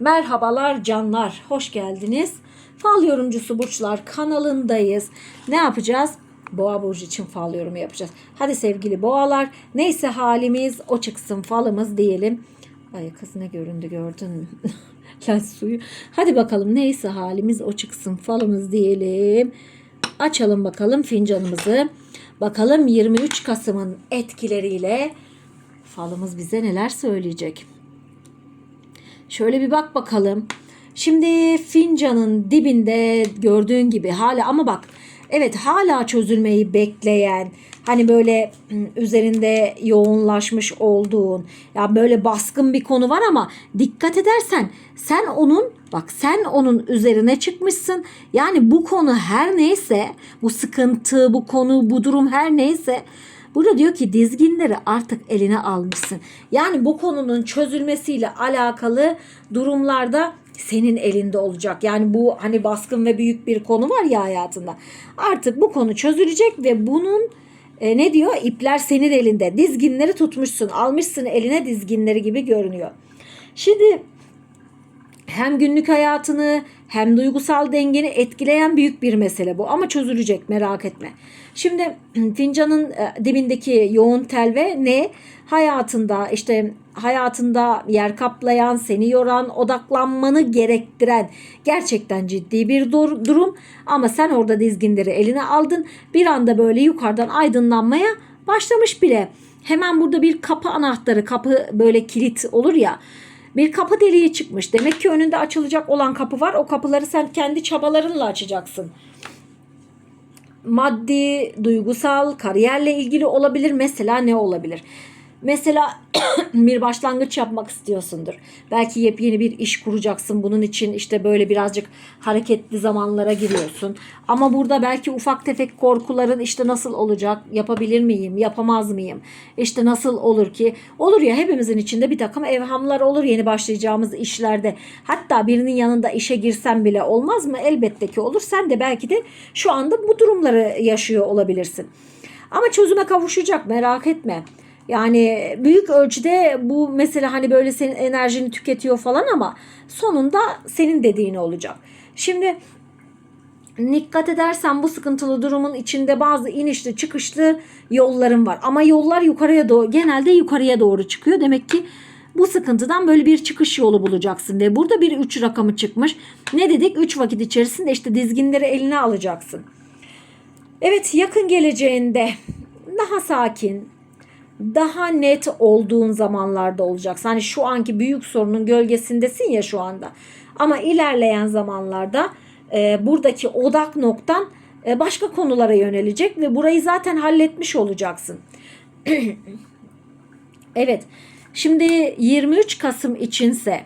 Merhabalar canlar, hoş geldiniz. Fal yorumcusu burçlar kanalındayız. Ne yapacağız? Boğa burcu için fal yorumu yapacağız. Hadi sevgili boğalar, neyse halimiz o çıksın falımız diyelim. Ay kız ne göründü gördün mü? Lens suyu. Hadi bakalım neyse halimiz o çıksın falımız diyelim. Açalım bakalım fincanımızı. Bakalım 23 Kasım'ın etkileriyle falımız bize neler söyleyecek. Şöyle bir bak bakalım. Şimdi fincanın dibinde gördüğün gibi hala ama bak evet hala çözülmeyi bekleyen hani böyle üzerinde yoğunlaşmış olduğun ya böyle baskın bir konu var ama dikkat edersen sen onun bak sen onun üzerine çıkmışsın. Yani bu konu her neyse bu sıkıntı bu konu bu durum her neyse Burada diyor ki dizginleri artık eline almışsın. Yani bu konunun çözülmesiyle alakalı durumlarda senin elinde olacak. Yani bu hani baskın ve büyük bir konu var ya hayatında. Artık bu konu çözülecek ve bunun e, ne diyor? İpler senin elinde. Dizginleri tutmuşsun. Almışsın eline dizginleri gibi görünüyor. Şimdi hem günlük hayatını hem duygusal dengeni etkileyen büyük bir mesele bu ama çözülecek merak etme. Şimdi fincanın e, dibindeki yoğun tel ve ne hayatında işte hayatında yer kaplayan, seni yoran, odaklanmanı gerektiren gerçekten ciddi bir dur- durum ama sen orada dizginleri eline aldın. Bir anda böyle yukarıdan aydınlanmaya başlamış bile. Hemen burada bir kapı anahtarı, kapı böyle kilit olur ya. Bir kapı deliği çıkmış. Demek ki önünde açılacak olan kapı var. O kapıları sen kendi çabalarınla açacaksın. Maddi, duygusal, kariyerle ilgili olabilir. Mesela ne olabilir? Mesela bir başlangıç yapmak istiyorsundur. Belki yepyeni bir iş kuracaksın. Bunun için işte böyle birazcık hareketli zamanlara giriyorsun. Ama burada belki ufak tefek korkuların işte nasıl olacak? Yapabilir miyim? Yapamaz mıyım? İşte nasıl olur ki? Olur ya hepimizin içinde bir takım evhamlar olur yeni başlayacağımız işlerde. Hatta birinin yanında işe girsen bile olmaz mı? Elbette ki olur. Sen de belki de şu anda bu durumları yaşıyor olabilirsin. Ama çözüme kavuşacak merak etme. Yani büyük ölçüde bu mesela hani böyle senin enerjini tüketiyor falan ama sonunda senin dediğin olacak. Şimdi dikkat edersen bu sıkıntılı durumun içinde bazı inişli çıkışlı yolların var. Ama yollar yukarıya doğru genelde yukarıya doğru çıkıyor. Demek ki bu sıkıntıdan böyle bir çıkış yolu bulacaksın ve burada bir 3 rakamı çıkmış. Ne dedik? 3 vakit içerisinde işte dizginleri eline alacaksın. Evet yakın geleceğinde daha sakin, daha net olduğun zamanlarda olacaksın. Hani şu anki büyük sorunun gölgesindesin ya şu anda. Ama ilerleyen zamanlarda e, buradaki odak noktan e, başka konulara yönelecek ve burayı zaten halletmiş olacaksın. evet. Şimdi 23 Kasım içinse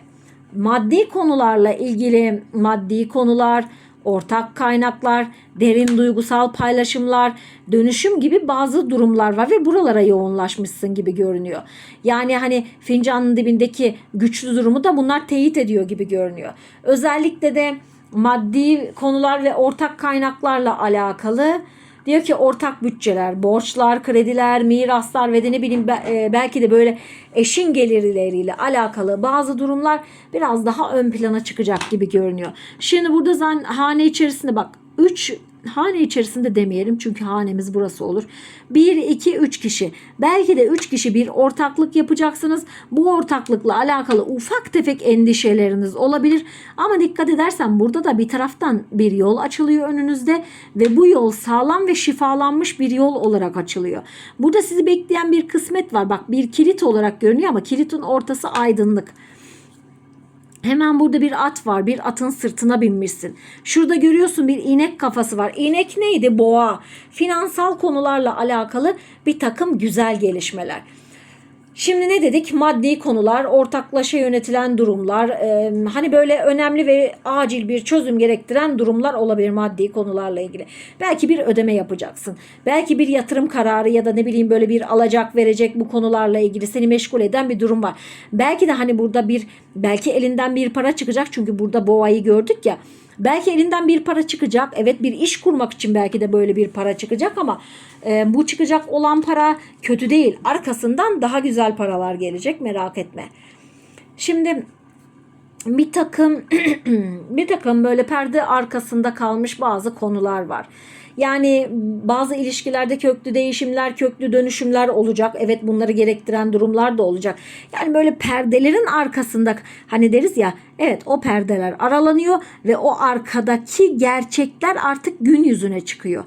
maddi konularla ilgili maddi konular, ortak kaynaklar, derin duygusal paylaşımlar, dönüşüm gibi bazı durumlar var ve buralara yoğunlaşmışsın gibi görünüyor. Yani hani fincanın dibindeki güçlü durumu da bunlar teyit ediyor gibi görünüyor. Özellikle de maddi konular ve ortak kaynaklarla alakalı Diyor ki ortak bütçeler, borçlar, krediler, miraslar ve de ne bileyim e, belki de böyle eşin gelirleriyle alakalı bazı durumlar biraz daha ön plana çıkacak gibi görünüyor. Şimdi burada zan hane içerisinde bak 3 hane içerisinde demeyelim çünkü hanemiz burası olur. 1 2 3 kişi. Belki de 3 kişi bir ortaklık yapacaksınız. Bu ortaklıkla alakalı ufak tefek endişeleriniz olabilir. Ama dikkat edersen burada da bir taraftan bir yol açılıyor önünüzde ve bu yol sağlam ve şifalanmış bir yol olarak açılıyor. Burada sizi bekleyen bir kısmet var. Bak bir kilit olarak görünüyor ama kilitin ortası aydınlık. Hemen burada bir at var. Bir atın sırtına binmişsin. Şurada görüyorsun bir inek kafası var. İnek neydi? Boğa. Finansal konularla alakalı bir takım güzel gelişmeler. Şimdi ne dedik? Maddi konular, ortaklaşa yönetilen durumlar, e, hani böyle önemli ve acil bir çözüm gerektiren durumlar olabilir maddi konularla ilgili. Belki bir ödeme yapacaksın. Belki bir yatırım kararı ya da ne bileyim böyle bir alacak verecek bu konularla ilgili seni meşgul eden bir durum var. Belki de hani burada bir belki elinden bir para çıkacak çünkü burada boğayı gördük ya. Belki elinden bir para çıkacak. Evet bir iş kurmak için belki de böyle bir para çıkacak ama e, bu çıkacak olan para kötü değil. Arkasından daha güzel paralar gelecek merak etme. Şimdi bir takım bir takım böyle perde arkasında kalmış bazı konular var. Yani bazı ilişkilerde köklü değişimler, köklü dönüşümler olacak. Evet bunları gerektiren durumlar da olacak. Yani böyle perdelerin arkasında hani deriz ya evet o perdeler aralanıyor ve o arkadaki gerçekler artık gün yüzüne çıkıyor.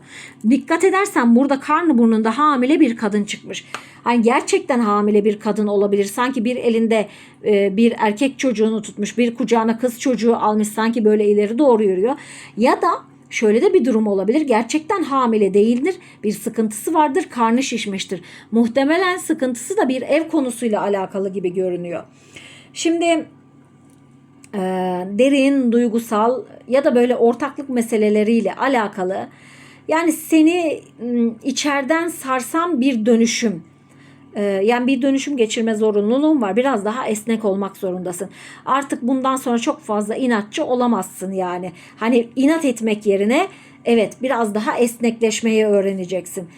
Dikkat edersen burada karnı burnunda hamile bir kadın çıkmış. Hani gerçekten hamile bir kadın olabilir. Sanki bir elinde e, bir erkek çocuğunu tutmuş, bir kucağına kız çocuğu almış sanki böyle ileri doğru yürüyor. Ya da Şöyle de bir durum olabilir. Gerçekten hamile değildir. Bir sıkıntısı vardır. Karnı şişmiştir. Muhtemelen sıkıntısı da bir ev konusuyla alakalı gibi görünüyor. Şimdi e, derin, duygusal ya da böyle ortaklık meseleleriyle alakalı yani seni m, içeriden sarsan bir dönüşüm. E, yani bir dönüşüm geçirme zorunluluğun var. Biraz daha esnek olmak zorundasın. Artık bundan sonra çok fazla inatçı olamazsın yani. Hani inat etmek yerine evet biraz daha esnekleşmeyi öğreneceksin.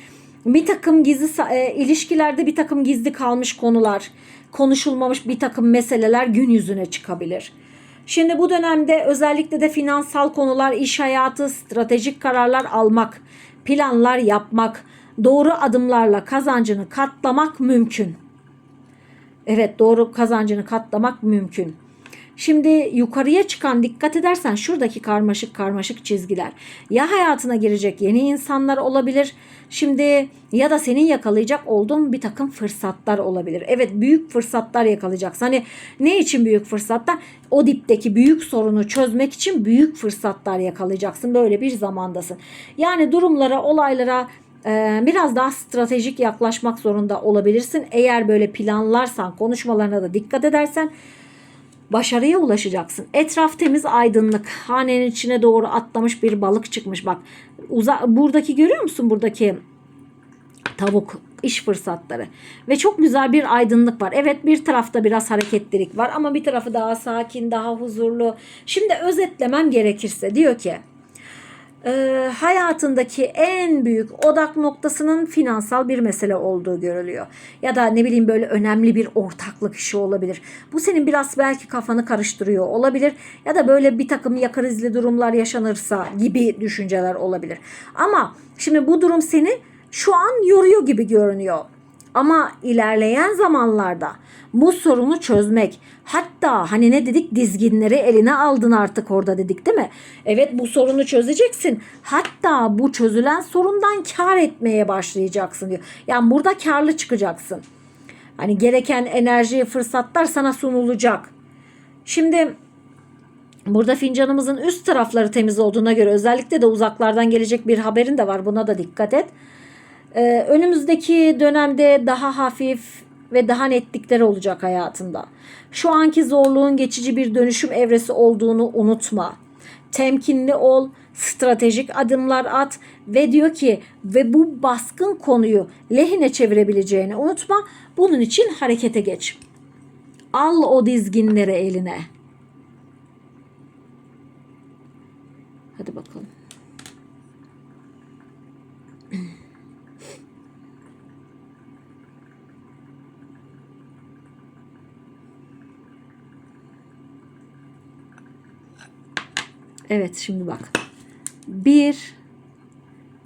Bir takım gizli e, ilişkilerde bir takım gizli kalmış konular, konuşulmamış bir takım meseleler gün yüzüne çıkabilir. Şimdi bu dönemde özellikle de finansal konular, iş hayatı, stratejik kararlar almak, planlar yapmak, doğru adımlarla kazancını katlamak mümkün. Evet doğru kazancını katlamak mümkün. Şimdi yukarıya çıkan dikkat edersen şuradaki karmaşık karmaşık çizgiler. Ya hayatına girecek yeni insanlar olabilir. Şimdi ya da senin yakalayacak olduğun bir takım fırsatlar olabilir. Evet büyük fırsatlar yakalayacaksın. Hani ne için büyük fırsatlar? O dipteki büyük sorunu çözmek için büyük fırsatlar yakalayacaksın. Böyle bir zamandasın. Yani durumlara, olaylara biraz daha stratejik yaklaşmak zorunda olabilirsin. Eğer böyle planlarsan, konuşmalarına da dikkat edersen başarıya ulaşacaksın. Etraf temiz, aydınlık. Hanenin içine doğru atlamış bir balık çıkmış. Bak, uza buradaki görüyor musun buradaki tavuk iş fırsatları ve çok güzel bir aydınlık var. Evet bir tarafta biraz hareketlilik var ama bir tarafı daha sakin, daha huzurlu. Şimdi özetlemem gerekirse diyor ki e, hayatındaki en büyük odak noktasının finansal bir mesele olduğu görülüyor. Ya da ne bileyim böyle önemli bir ortaklık işi olabilir. Bu senin biraz belki kafanı karıştırıyor olabilir. Ya da böyle bir takım yakar durumlar yaşanırsa gibi düşünceler olabilir. Ama şimdi bu durum seni şu an yoruyor gibi görünüyor. Ama ilerleyen zamanlarda bu sorunu çözmek hatta hani ne dedik dizginleri eline aldın artık orada dedik değil mi? Evet bu sorunu çözeceksin. Hatta bu çözülen sorundan kar etmeye başlayacaksın diyor. Yani burada karlı çıkacaksın. Hani gereken enerji, fırsatlar sana sunulacak. Şimdi Burada fincanımızın üst tarafları temiz olduğuna göre özellikle de uzaklardan gelecek bir haberin de var. Buna da dikkat et. Ee, önümüzdeki dönemde daha hafif ve daha netlikler olacak hayatında. Şu anki zorluğun geçici bir dönüşüm evresi olduğunu unutma. Temkinli ol, stratejik adımlar at ve diyor ki ve bu baskın konuyu lehine çevirebileceğini unutma. Bunun için harekete geç. Al o dizginleri eline. Hadi bakalım. Evet şimdi bak. Bir,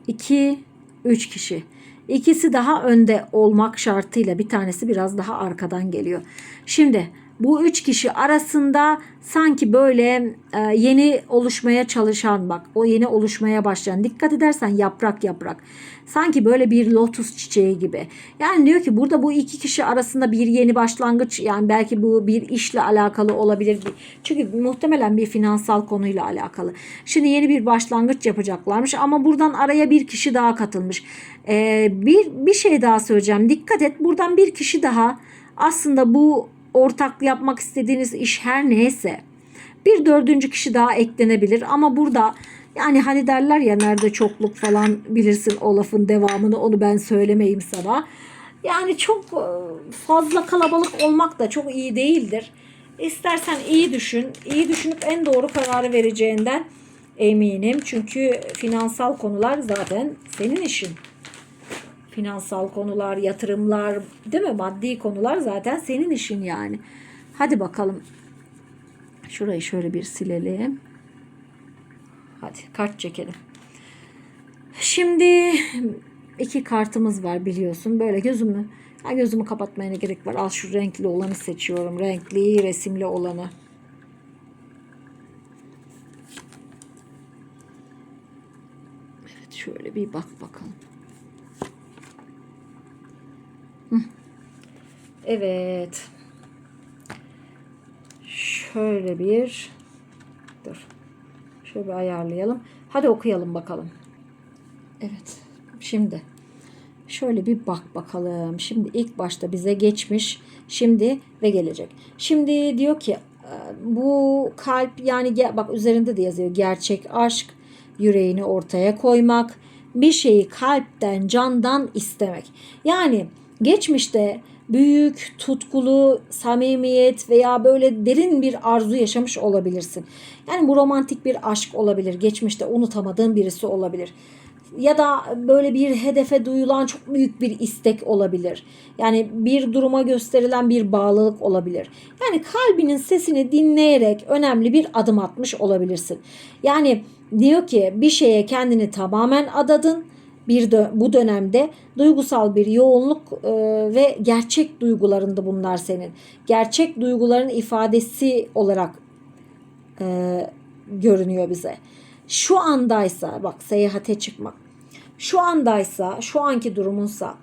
iki, üç kişi. İkisi daha önde olmak şartıyla bir tanesi biraz daha arkadan geliyor. Şimdi bu üç kişi arasında sanki böyle e, yeni oluşmaya çalışan bak o yeni oluşmaya başlayan dikkat edersen yaprak yaprak sanki böyle bir lotus çiçeği gibi. Yani diyor ki burada bu iki kişi arasında bir yeni başlangıç yani belki bu bir işle alakalı olabilir. Çünkü muhtemelen bir finansal konuyla alakalı. Şimdi yeni bir başlangıç yapacaklarmış ama buradan araya bir kişi daha katılmış. Ee, bir, bir şey daha söyleyeceğim. Dikkat et buradan bir kişi daha aslında bu ortak yapmak istediğiniz iş her neyse bir dördüncü kişi daha eklenebilir ama burada yani hani derler ya nerede çokluk falan bilirsin o lafın devamını onu ben söylemeyeyim sana. Yani çok e, fazla kalabalık olmak da çok iyi değildir. İstersen iyi düşün. iyi düşünüp en doğru kararı vereceğinden eminim. Çünkü finansal konular zaten senin işin finansal konular, yatırımlar, değil mi? Maddi konular zaten senin işin yani. Hadi bakalım. Şurayı şöyle bir silelim. Hadi kart çekelim. Şimdi iki kartımız var biliyorsun. Böyle gözümü ha gözümü kapatmaya ne gerek var? Al şu renkli olanı seçiyorum. Renkli, resimli olanı. Evet şöyle bir bak bakalım. Evet. Şöyle bir dur. Şöyle bir ayarlayalım. Hadi okuyalım bakalım. Evet. Şimdi şöyle bir bak bakalım. Şimdi ilk başta bize geçmiş. Şimdi ve gelecek. Şimdi diyor ki e, bu kalp yani bak üzerinde de yazıyor gerçek aşk yüreğini ortaya koymak bir şeyi kalpten candan istemek yani geçmişte büyük tutkulu samimiyet veya böyle derin bir arzu yaşamış olabilirsin yani bu romantik bir aşk olabilir geçmişte unutamadığın birisi olabilir ya da böyle bir hedefe duyulan çok büyük bir istek olabilir. Yani bir duruma gösterilen bir bağlılık olabilir. Yani kalbinin sesini dinleyerek önemli bir adım atmış olabilirsin. Yani diyor ki bir şeye kendini tamamen adadın. Bir dö- bu dönemde duygusal bir yoğunluk e, ve gerçek duygularında bunlar senin. Gerçek duyguların ifadesi olarak e, görünüyor bize. Şu andaysa bak seyahate çıkmak. Şu andaysa şu anki durumunsa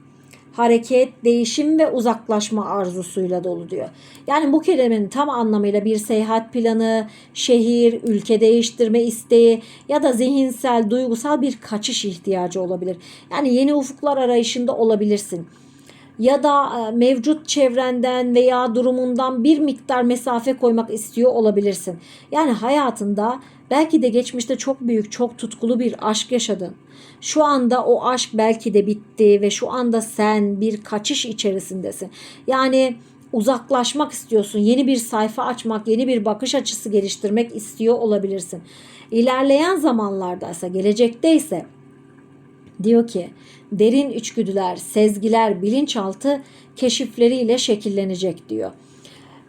hareket, değişim ve uzaklaşma arzusuyla dolu diyor. Yani bu kelimenin tam anlamıyla bir seyahat planı, şehir, ülke değiştirme isteği ya da zihinsel, duygusal bir kaçış ihtiyacı olabilir. Yani yeni ufuklar arayışında olabilirsin ya da e, mevcut çevrenden veya durumundan bir miktar mesafe koymak istiyor olabilirsin. Yani hayatında belki de geçmişte çok büyük, çok tutkulu bir aşk yaşadın. Şu anda o aşk belki de bitti ve şu anda sen bir kaçış içerisindesin. Yani uzaklaşmak istiyorsun, yeni bir sayfa açmak, yeni bir bakış açısı geliştirmek istiyor olabilirsin. İlerleyen zamanlarda ise, gelecekte ise Diyor ki derin içgüdüler, sezgiler, bilinçaltı keşifleriyle şekillenecek diyor.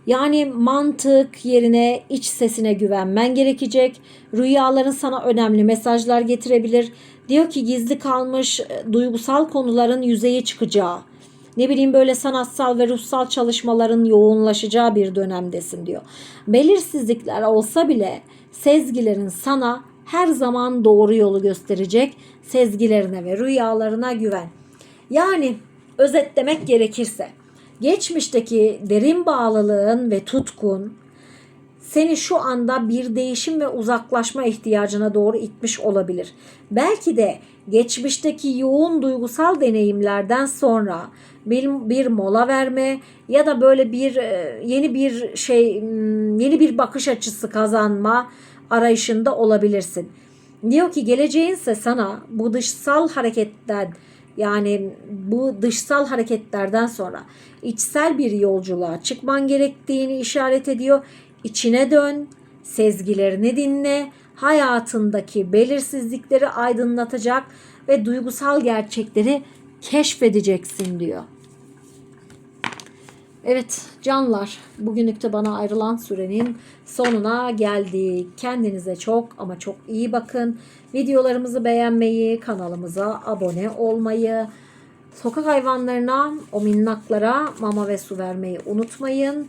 Yani mantık yerine iç sesine güvenmen gerekecek. Rüyaların sana önemli mesajlar getirebilir. Diyor ki gizli kalmış e, duygusal konuların yüzeye çıkacağı. Ne bileyim böyle sanatsal ve ruhsal çalışmaların yoğunlaşacağı bir dönemdesin diyor. Belirsizlikler olsa bile sezgilerin sana her zaman doğru yolu gösterecek. Sezgilerine ve rüyalarına güven. Yani özetlemek gerekirse geçmişteki derin bağlılığın ve tutkun seni şu anda bir değişim ve uzaklaşma ihtiyacına doğru itmiş olabilir. Belki de geçmişteki yoğun duygusal deneyimlerden sonra bir, bir mola verme ya da böyle bir e, yeni bir şey hmm, yeni bir bakış açısı kazanma arayışında olabilirsin. Diyor ki geleceğinse sana bu dışsal hareketten yani bu dışsal hareketlerden sonra içsel bir yolculuğa çıkman gerektiğini işaret ediyor. İçine dön, sezgilerini dinle, hayatındaki belirsizlikleri aydınlatacak ve duygusal gerçekleri keşfedeceksin diyor. Evet canlar bugünlük de bana ayrılan sürenin sonuna geldik. Kendinize çok ama çok iyi bakın. Videolarımızı beğenmeyi, kanalımıza abone olmayı, sokak hayvanlarına, o minnaklara mama ve su vermeyi unutmayın.